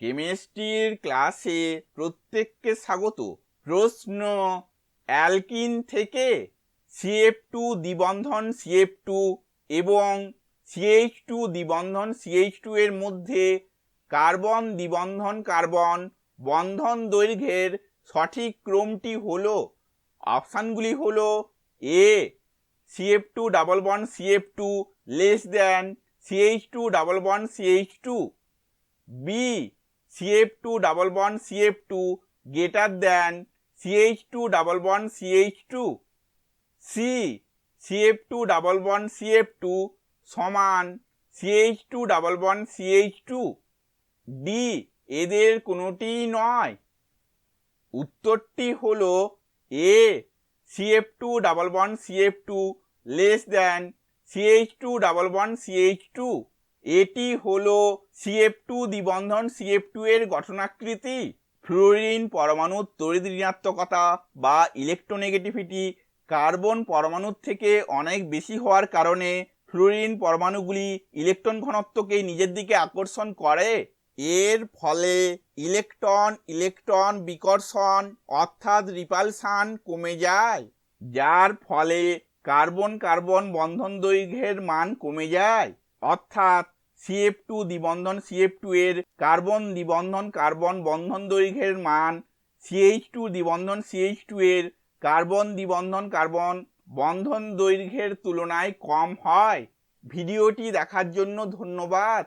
কেমিস্ট্রির ক্লাসে প্রত্যেককে স্বাগত। প্রশ্ন অ্যালকিন থেকে সিএফ টু দ্বিবন্ধন সিএফ টু এবং সিএইচ টু দ্বিবন্ধন সিএইচ টু এর মধ্যে কার্বন দ্বিবন্ধন কার্বন বন্ধন দৈর্ঘ্যের সঠিক ক্রমটি হলো, অপশানগুলি হল A CF two double bond CF two less than CH two double bond CH two, B C F two double bond CF two greater than C H two double bond CH two C C F two double bond CF two সমান C H two double bond CH two D এদের কোনোটিই নয়। উত্তরটি হল A C F two double bond CF two less than C H two double bond CH two এটি হলো CF two দ্বিবন্ধন CF two এর গঠনাকৃতি। ফ্লোরিন পরমাণুর তড়িৎ ঋণাত্মকতা বা ইলেকট্রোনেগেটিভিটি কার্বন পরমাণুর থেকে অনেক বেশি হওয়ার কারণে ফ্লোরিন পরমাণুগুলি ইলেকট্রন ঘনত্বকে নিজের দিকে আকর্ষণ করে। এর ফলে ইলেকট্রন ইলেকট্রন বিকর্ষণ অর্থাৎ রিপালসান কমে যায়, যার ফলে কার্বন কার্বন বন্ধন দৈর্ঘ্যের মান কমে যায়। অর্থাৎ সিএফ টু দ্বিবন্ধন সিএফ টু এর কার্বন দ্বিবন্ধন, কার্বন বন্ধন দৈর্ঘ্যের মান সিএইচ টু দ্বিবন্ধন সিএইচ টু এর কার্বন দ্বিবন্ধন, কার্বন বন্ধন দৈর্ঘ্যের তুলনায় কম হয়। ভিডিওটি দেখার জন্য ধন্যবাদ।